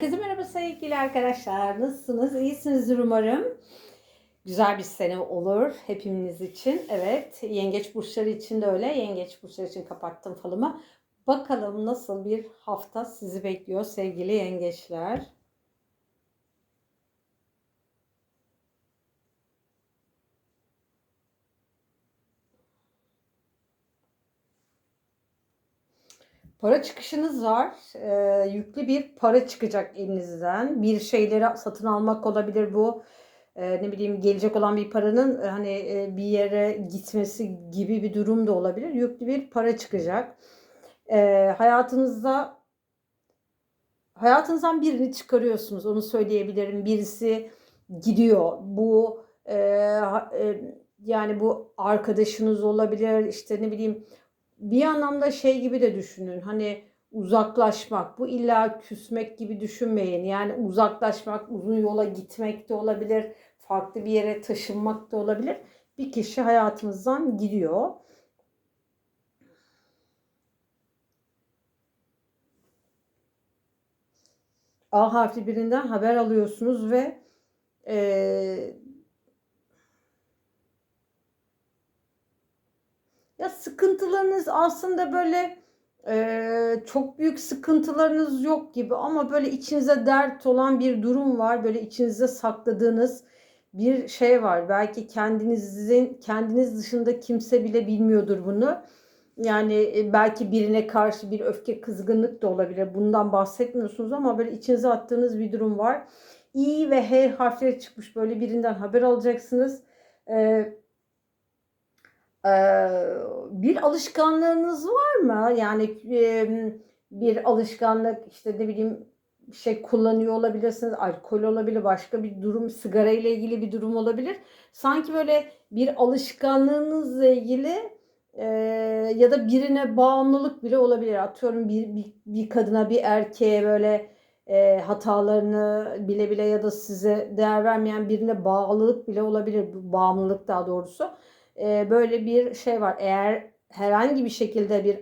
Herkese merhaba sevgili arkadaşlar. Nasılsınız? İyisinizdir umarım. Güzel bir sene olur hepimiz için. Evet, yengeç burçları için de öyle. Yengeç burçları için kapattım falımı. Bakalım nasıl bir hafta sizi bekliyor sevgili yengeçler. Para çıkışınız var. Ee, yüklü bir para çıkacak elinizden. Bir şeyleri satın almak olabilir bu. Ee, ne bileyim gelecek olan bir paranın e, hani e, bir yere gitmesi gibi bir durum da olabilir. Yüklü bir para çıkacak. Ee, hayatınızda hayatınızdan birini çıkarıyorsunuz. Onu söyleyebilirim. Birisi gidiyor. Bu e, e, yani bu arkadaşınız olabilir. İşte ne bileyim bir anlamda şey gibi de düşünün. Hani uzaklaşmak. Bu illa küsmek gibi düşünmeyin. Yani uzaklaşmak, uzun yola gitmek de olabilir. Farklı bir yere taşınmak da olabilir. Bir kişi hayatınızdan gidiyor. A harfi birinden haber alıyorsunuz ve e, Ya sıkıntılarınız aslında böyle e, çok büyük sıkıntılarınız yok gibi ama böyle içinize dert olan bir durum var. Böyle içinize sakladığınız bir şey var. Belki kendinizin kendiniz dışında kimse bile bilmiyordur bunu. Yani e, belki birine karşı bir öfke, kızgınlık da olabilir. Bundan bahsetmiyorsunuz ama böyle içinize attığınız bir durum var. İ ve H harfleri çıkmış. Böyle birinden haber alacaksınız. Ee, bir alışkanlığınız var mı? Yani bir alışkanlık işte ne bileyim şey kullanıyor olabilirsiniz. Alkol olabilir, başka bir durum, sigara ile ilgili bir durum olabilir. Sanki böyle bir alışkanlığınızla ilgili e, ya da birine bağımlılık bile olabilir. Atıyorum bir, bir, bir kadına, bir erkeğe böyle e, hatalarını bile bile ya da size değer vermeyen birine bağlılık bile olabilir. Bağımlılık daha doğrusu e, böyle bir şey var. Eğer herhangi bir şekilde bir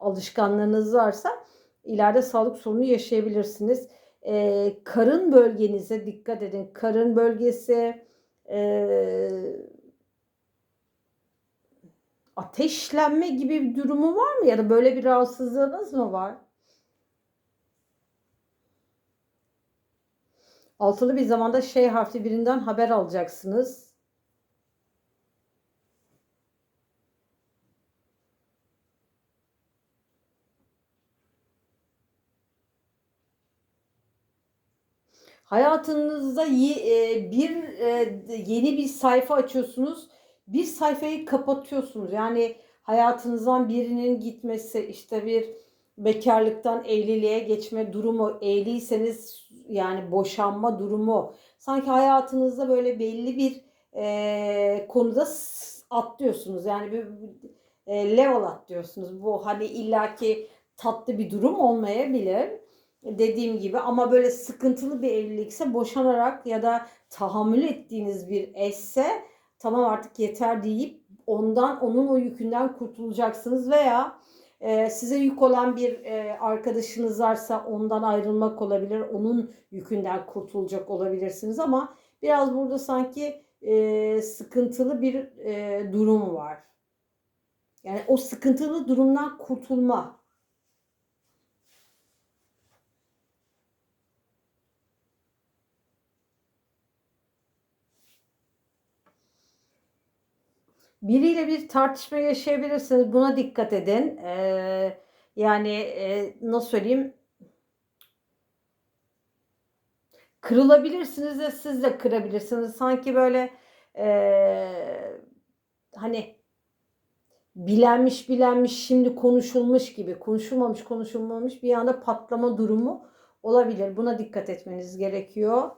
alışkanlığınız varsa ileride sağlık sorunu yaşayabilirsiniz. E, karın bölgenize dikkat edin. Karın bölgesi e, ateşlenme gibi bir durumu var mı ya da böyle bir rahatsızlığınız mı var? Altılı bir zamanda şey harfli birinden haber alacaksınız. Hayatınızda e, bir e, yeni bir sayfa açıyorsunuz. Bir sayfayı kapatıyorsunuz. Yani hayatınızdan birinin gitmesi, işte bir bekarlıktan evliliğe geçme durumu, evliyseniz yani boşanma durumu. Sanki hayatınızda böyle belli bir e, konuda atlıyorsunuz. Yani bir level atlıyorsunuz. Bu hani illaki tatlı bir durum olmayabilir dediğim gibi ama böyle sıkıntılı bir evlilikse boşanarak ya da tahammül ettiğiniz bir eşse tamam artık yeter deyip ondan onun o yükünden kurtulacaksınız veya e, size yük olan bir e, arkadaşınız varsa ondan ayrılmak olabilir. Onun yükünden kurtulacak olabilirsiniz ama biraz burada sanki e, sıkıntılı bir e, durum var. Yani o sıkıntılı durumdan kurtulma Biriyle bir tartışma yaşayabilirsiniz. Buna dikkat edin. Ee, yani e, nasıl söyleyeyim? Kırılabilirsiniz de siz de kırabilirsiniz. Sanki böyle e, hani bilenmiş bilenmiş şimdi konuşulmuş gibi konuşulmamış konuşulmamış bir anda patlama durumu olabilir. Buna dikkat etmeniz gerekiyor.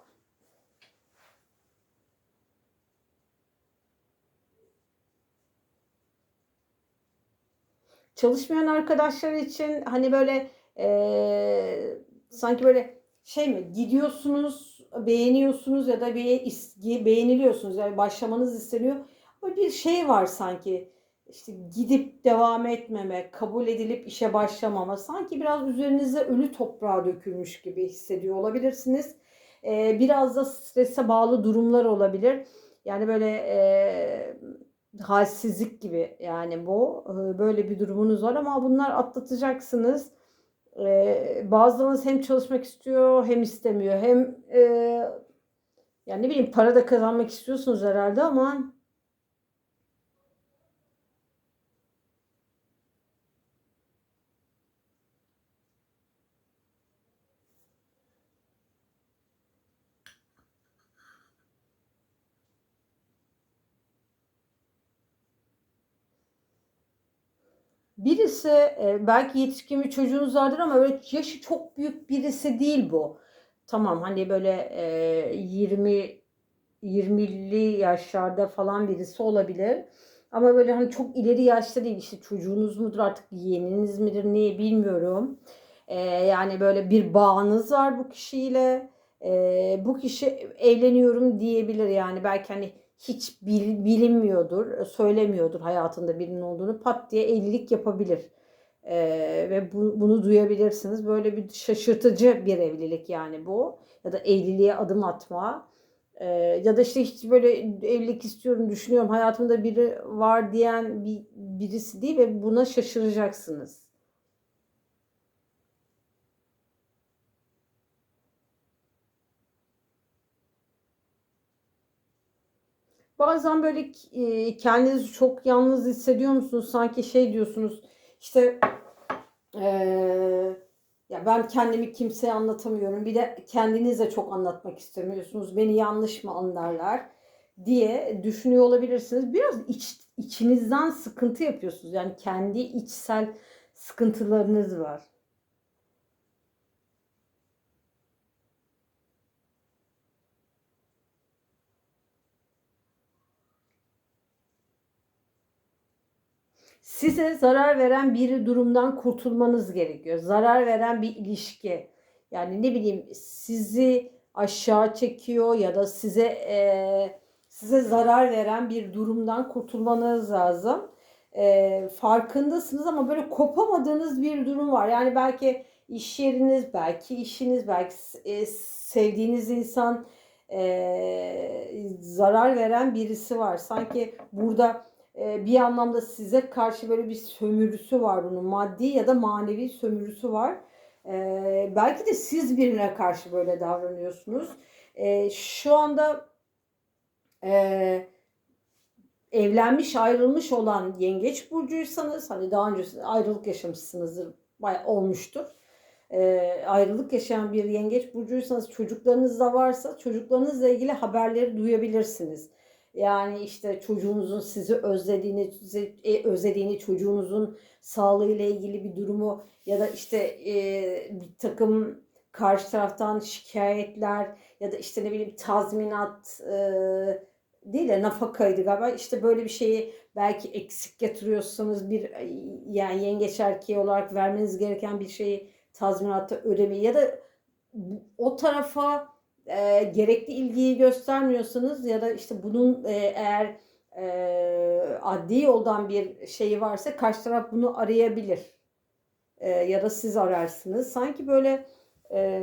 Çalışmayan arkadaşlar için hani böyle e, sanki böyle şey mi gidiyorsunuz beğeniyorsunuz ya da bir beğeniliyorsunuz yani başlamanız isteniyor ama bir şey var sanki işte gidip devam etmeme, kabul edilip işe başlamama, sanki biraz üzerinize ölü toprağa dökülmüş gibi hissediyor olabilirsiniz. Ee, biraz da strese bağlı durumlar olabilir. Yani böyle e, halsizlik gibi yani bu. Ee, böyle bir durumunuz var ama bunlar atlatacaksınız. Ee, bazılarınız hem çalışmak istiyor hem istemiyor. Hem e, yani ne bileyim para da kazanmak istiyorsunuz herhalde ama Birisi e, belki yetişkin bir çocuğunuz vardır ama öyle yaşı çok büyük birisi değil bu. Tamam hani böyle e, 20 20'li yaşlarda falan birisi olabilir. Ama böyle hani çok ileri yaşta değil işte çocuğunuz mudur artık yeğeniniz midir niye bilmiyorum. E, yani böyle bir bağınız var bu kişiyle. E, bu kişi evleniyorum diyebilir yani belki hani hiç bil, bilinmiyordur, söylemiyordur hayatında birinin olduğunu pat diye evlilik yapabilir. Ee, ve bu, bunu duyabilirsiniz. Böyle bir şaşırtıcı bir evlilik yani bu. Ya da evliliğe adım atma. Ee, ya da işte hiç böyle evlilik istiyorum, düşünüyorum, hayatımda biri var diyen bir, birisi değil ve buna şaşıracaksınız. Bazen böyle e, kendinizi çok yalnız hissediyor musunuz? Sanki şey diyorsunuz işte e, ya ben kendimi kimseye anlatamıyorum. Bir de kendiniz de çok anlatmak istemiyorsunuz. Beni yanlış mı anlarlar diye düşünüyor olabilirsiniz. Biraz iç, içinizden sıkıntı yapıyorsunuz. Yani kendi içsel sıkıntılarınız var. Size zarar veren bir durumdan kurtulmanız gerekiyor. Zarar veren bir ilişki. Yani ne bileyim sizi aşağı çekiyor ya da size e, size zarar veren bir durumdan kurtulmanız lazım. E, farkındasınız ama böyle kopamadığınız bir durum var. Yani belki iş yeriniz, belki işiniz, belki e, sevdiğiniz insan e, zarar veren birisi var. Sanki burada bir anlamda size karşı böyle bir sömürüsü var bunun. Maddi ya da manevi sömürüsü var. Ee, belki de siz birine karşı böyle davranıyorsunuz. Ee, şu anda e, evlenmiş ayrılmış olan yengeç burcuysanız hani daha önce ayrılık yaşamışsınızdır bayağı olmuştur. ayrılık yaşayan bir yengeç burcuysanız çocuklarınız da varsa çocuklarınızla ilgili haberleri duyabilirsiniz. Yani işte çocuğunuzun sizi özlediğini, sizi e, özlediğini, çocuğunuzun sağlığıyla ilgili bir durumu ya da işte e, bir takım karşı taraftan şikayetler ya da işte ne bileyim tazminat e, değil de nafakaydı galiba. İşte böyle bir şeyi belki eksik getiriyorsanız bir yani yengeç erkeği olarak vermeniz gereken bir şeyi tazminatta ödemeyi ya da o tarafa e, gerekli ilgiyi göstermiyorsanız ya da işte bunun e, eğer e, adli yoldan bir şeyi varsa karşı taraf bunu arayabilir. E, ya da siz ararsınız. Sanki böyle e,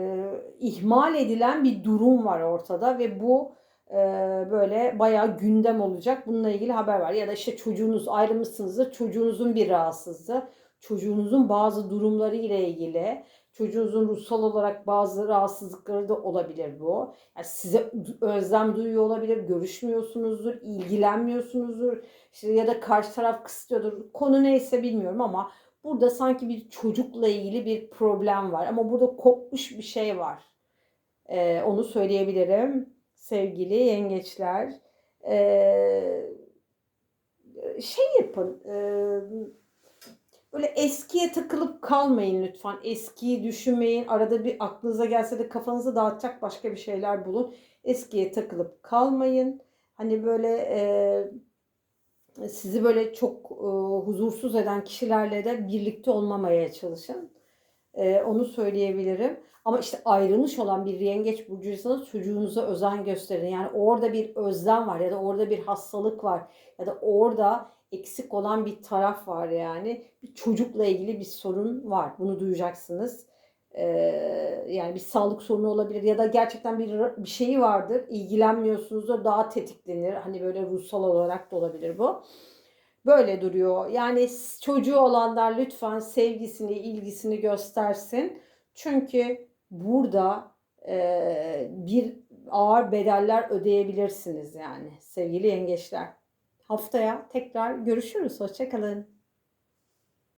ihmal edilen bir durum var ortada ve bu e, böyle bayağı gündem olacak. Bununla ilgili haber var. Ya da işte çocuğunuz ayrılmışsınızdır. Çocuğunuzun bir rahatsızlığı. Çocuğunuzun bazı durumları ile ilgili Çocuğunuzun ruhsal olarak bazı rahatsızlıkları da olabilir bu. Yani size özlem duyuyor olabilir, görüşmüyorsunuzdur, ilgilenmiyorsunuzdur. İşte ya da karşı taraf kısıtlıyordur. Konu neyse bilmiyorum ama burada sanki bir çocukla ilgili bir problem var. Ama burada kopmuş bir şey var. Ee, onu söyleyebilirim. Sevgili yengeçler. Ee, şey yapın. E, Böyle eskiye takılıp kalmayın lütfen. Eskiyi düşünmeyin. Arada bir aklınıza gelse de kafanızı dağıtacak başka bir şeyler bulun. Eskiye takılıp kalmayın. Hani böyle e, sizi böyle çok e, huzursuz eden kişilerle de birlikte olmamaya çalışın. E, onu söyleyebilirim. Ama işte ayrılmış olan bir yengeç burcuysanız çocuğunuza özen gösterin. Yani orada bir özlem var ya da orada bir hastalık var ya da orada eksik olan bir taraf var yani. Bir çocukla ilgili bir sorun var. Bunu duyacaksınız. Ee, yani bir sağlık sorunu olabilir ya da gerçekten bir, bir şeyi vardır. İlgilenmiyorsunuzdur daha tetiklenir. Hani böyle ruhsal olarak da olabilir bu. Böyle duruyor. Yani çocuğu olanlar lütfen sevgisini, ilgisini göstersin. Çünkü burada e, bir ağır bedeller ödeyebilirsiniz yani sevgili yengeçler. Haftaya tekrar görüşürüz. Hoşçakalın.